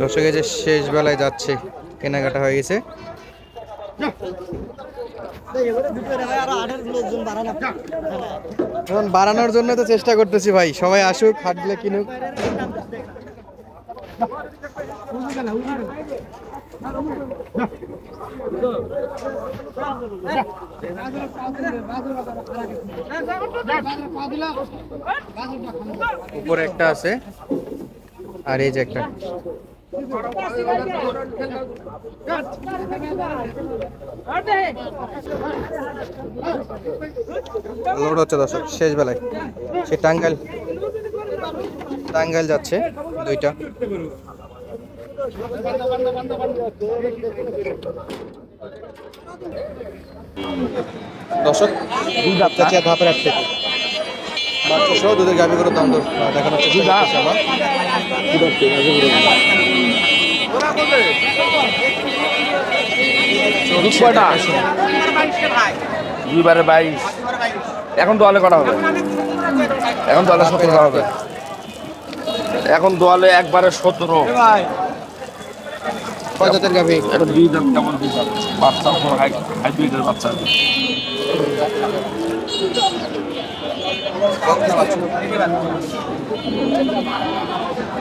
দর্শক যে শেষ বেলায় যাচ্ছে, কেনাকাটা হয়ে গেছে। এখন বাড়ানোর জন্য তো চেষ্টা করতেছি ভাই, সবাই আসুক হাটলে কিনুক। উপরে একটা আছে, আর এই যে একটা। লোড হচ্ছে দর্শক, শেষ বেলায়। সে টাঙ্গাইল টাঙ্গাইল যাচ্ছে দুইটা। দর্শক ধাপের এক থেকে। বাচ্চা সহ দুধের গাভি করে দাম দর দেখানোর চেষ্টা করতেছি আমরা চলছে কয়টা? দেখাশোনা। দুইবারে বাইশ। এখন দোয়ালে করা হবে? এখন দোয়ালে সতেরো করা হবে? এখন দোয়ালে একবারে সতেরো। কয় জাতের এটা দুই দাম কেমন দুই দাম বাচ্চা হাইব্রিডের বাচ্চা।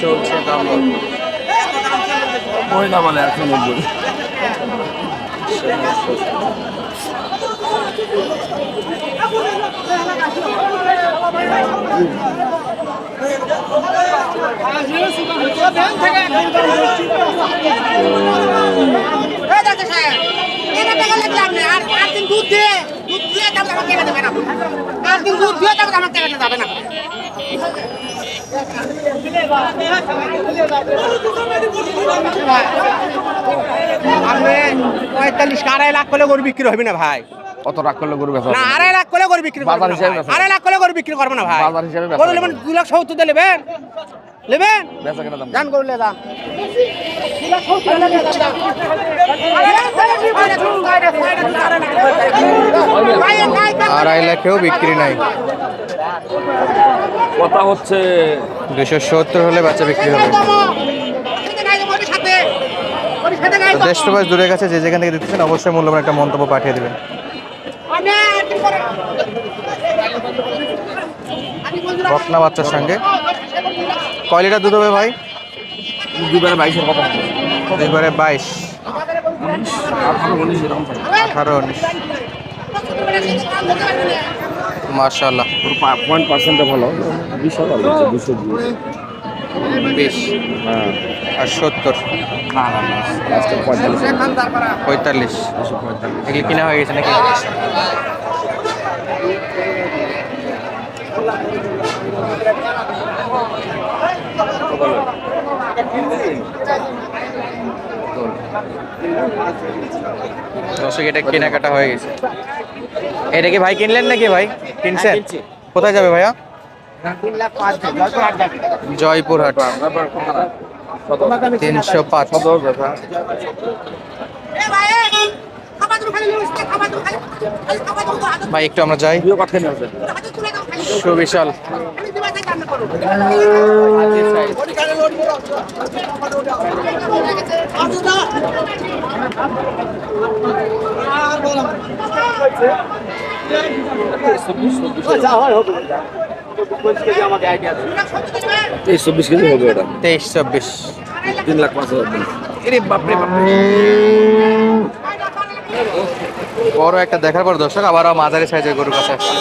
চলছে দাম। মহিলা বলে একশো নব্বই দুধ দিয়ে দুধ দিয়ে তারপর আমার টাকা দেবেন আপনি। আর দিন দুধ দিয়ে তারপর আমার টাকাটা যাবে না পঁয়তাল্লিশ আড়াই লাখ করলে গরু বিক্রি হবে না ভাই? কত রাগ করলে গরু বেচা না আড়াই লাখ করলে গরু বিক্রি বাজার হিসেবে আড়াই লাখ করলে গরু বিক্রি করব না ভাই। বাজার হিসেবে গরু নেবেন দুই লাখ সত্তর দিয়ে নেবেন নেবেন বেচা কেনা দাম জান গরু লেদা আড়াই লাখেও বিক্রি নাই। কথা হচ্ছে দুশো সত্তর হলে বাচ্চা বিক্রি হবে। দেশ প্রবাস দূরের কাছে যে যেখান থেকে দিতেছেন অবশ্যই মূল্যবান একটা মন্তব্য পাঠিয়ে দেবেন। বকনা বাচ্চার সঙ্গে। কয় লিটার দুধ হবে ভাই? দুবারে বাইশের কথা। দুইবারে বাইশ। আঠারো উনিশ মার্শাল্লাহ ওর পয়েন্ট পার্সেন্টটা ভালো। বিশাল ভালো হচ্ছে দুশো বিশ বিশ। হ্যাঁ। আর সত্তর। না না না লাস্টে পঁয়তাল্লিশ। পঁয়তাল্লিশ। দুশো পঁয়তাল্লিশ। এগুলি কিনা হয়ে গেছে নাকি? দর্শক এটা কেনাকাটা হয়ে গেছে। এটা কি ভাই কিনলেন নাকি ভাই? কিনছেন? কোথায় যাবে ভাইয়া? জয়পুরহাট। তিনশো পাঁচ। ভাই একটু আমরা যাই। সুবিশাল। কেজি চব্বিশ লাখ বড় একটা দেখার পর দর্শক আবার মাঝারি সাইজের গরুর কাছে আসছে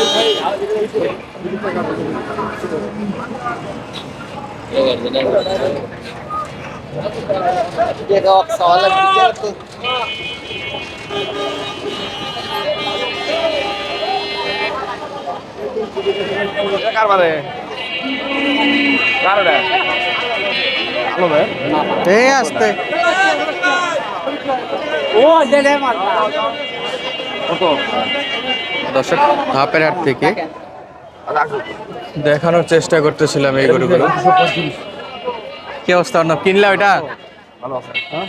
কার বারে? কার ওটা ভালো ভাই এই আসতে কত? দর্শক ধাপের হাট থেকে দেখানোর চেষ্টা করতেছিলাম এই গরুগুলো। কি অবস্থা অর্ণব? কিনলা ওইটা?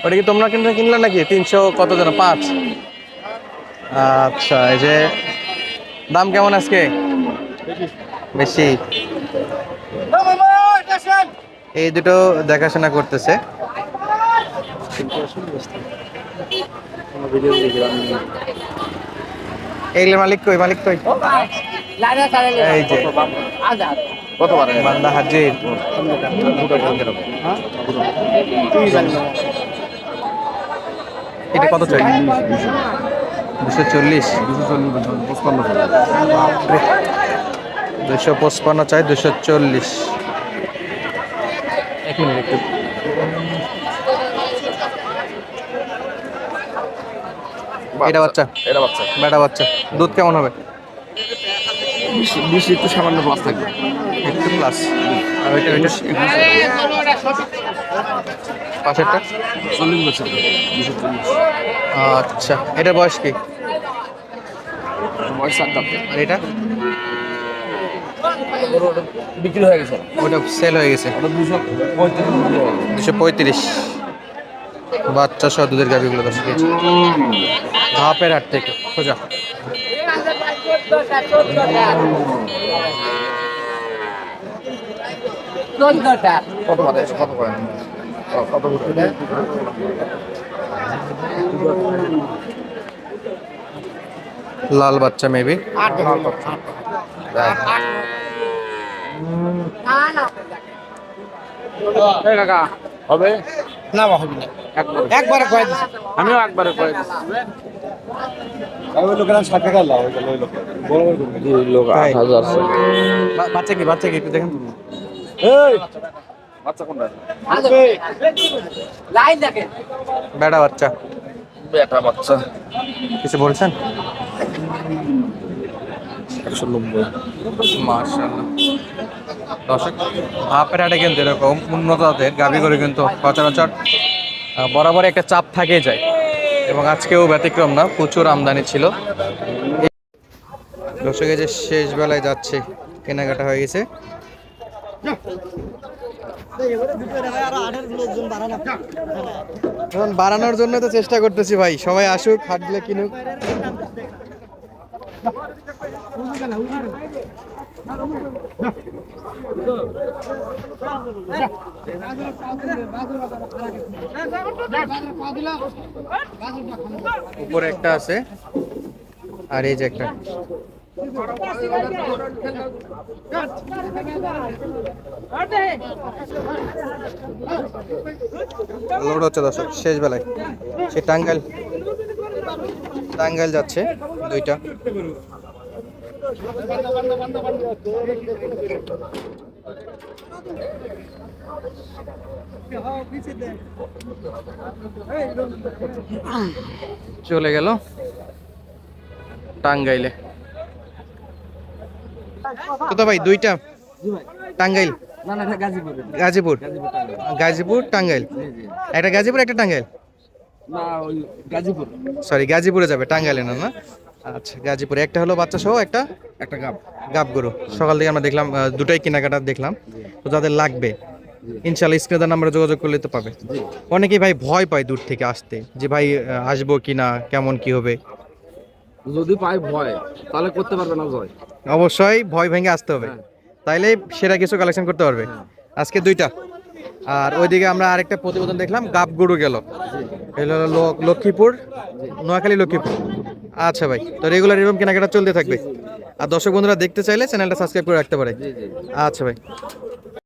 ওটা কি তোমরা কিনলে কিনলে নাকি? তিনশো কত যেন পাঁচ। আচ্ছা এই যে দাম কেমন আজকে? বেশি এই দুটো দেখাশোনা করতেছে। মালিক মালিক এটা কত দুশো চল্লিশ। দুশো পঁচপান্ন চাই দুশো চল্লিশ। এক মিনিট একটু। এটা বাচ্চা। এটা বাচ্চা। বেটা বাচ্চা। দুধ কেমন হবে? বেশি বেশি একটু সামান্য প্লাস থাকবে। একটু প্লাস আর ওইটা ওইটা পাশেরটা? চল্লিশ বছর। দুশো চল্লিশ। আচ্ছা। এটার বয়স কি? বয়স আর এটা? বিক্রি হয়ে গেছে? ওটা সেল হয়ে গেছে। ওটা দুশো পঁয়ত্রিশ। দুশো বাচ্চা সহ দুধের গাভিগুলো দশ কেজি। ধাপের হাট থেকে খোঁজা কত পারে কত পারে কত লাল বাচ্চা মেবি কাকা হবে? না হবে না। একবারে। কয়ে দিছি। আমিও একবারে হাজার বাচ্চা কি বাচ্চা কি একটু দেখেন এই! বাচ্চা কোনটা? লাইন দেখেন। বেড়া বাচ্চা। বেটা বাচ্চা। কিছু বলছেন? একশো নব্বই। দর্শক ধাপের হাটে কিন্তু এরকম উন্নত জাতের গাভি করে কিন্তু সচরাচর বরাবর একটা চাপ থাকে যায়। এবং আজকেও ব্যতিক্রম না, প্রচুর আমদানি ছিল। দর্শক যে শেষ বেলায় যাচ্ছে, কেনাকাটা হয়ে গেছে। বাড়ানোর জন্য তো চেষ্টা করতেছি ভাই, সবাই আসুক হাটগুলো কিনুক। উপরে একটা আছে। আর এই যে একটা। লোড হচ্ছে শেষ বেলায়। সে টাঙ্গাইল টাঙ্গাইল যাচ্ছে দুইটা। চলে গেল টাঙ্গাইলে। তো ভাই দুইটা? টাঙ্গাইল? গাজীপুর। গাজীপুর গাজীপুর টাঙ্গাইল। একটা গাজীপুর একটা টাঙ্গাইল? গাজীপুর। সরি গাজীপুরে যাবে টাঙ্গাইলে না না? আচ্ছা গাজীপুরে। একটা হলো বাচ্চা সহ একটা? একটা গাব। গাব গরু। সকাল থেকে আমরা দেখলাম দুটাই কেনাকাটা দেখলাম। তো যাদের লাগবে ইনশাল্লাহ স্ক্রিনের নাম্বারে যোগাযোগ করলে তো পাবে। অনেকেই ভাই ভয় পায় দূর থেকে আসতে যে ভাই আসব কি না কেমন কি হবে? যদি পাই ভয় তাহলে করতে পারবে না জয় অবশ্যই ভয় ভেঙে আসতে হবে। তাইলে সেরা কিছু কালেকশন করতে পারবে। আজকে দুইটা। আর ওইদিকে আমরা আরেকটা প্রতিবেদন দেখলাম গাব গরু গেল। এগুলো হলো লক্ষ্মীপুর নোয়াখালী লক্ষ্মীপুর। আচ্ছা ভাই তো রেগুলার এরকম কেনাকাটা চলতে থাকবে। আর দর্শক বন্ধুরা দেখতে চাইলে চ্যানেলটা সাবস্ক্রাইব করে রাখতে পারে। আচ্ছা ভাই।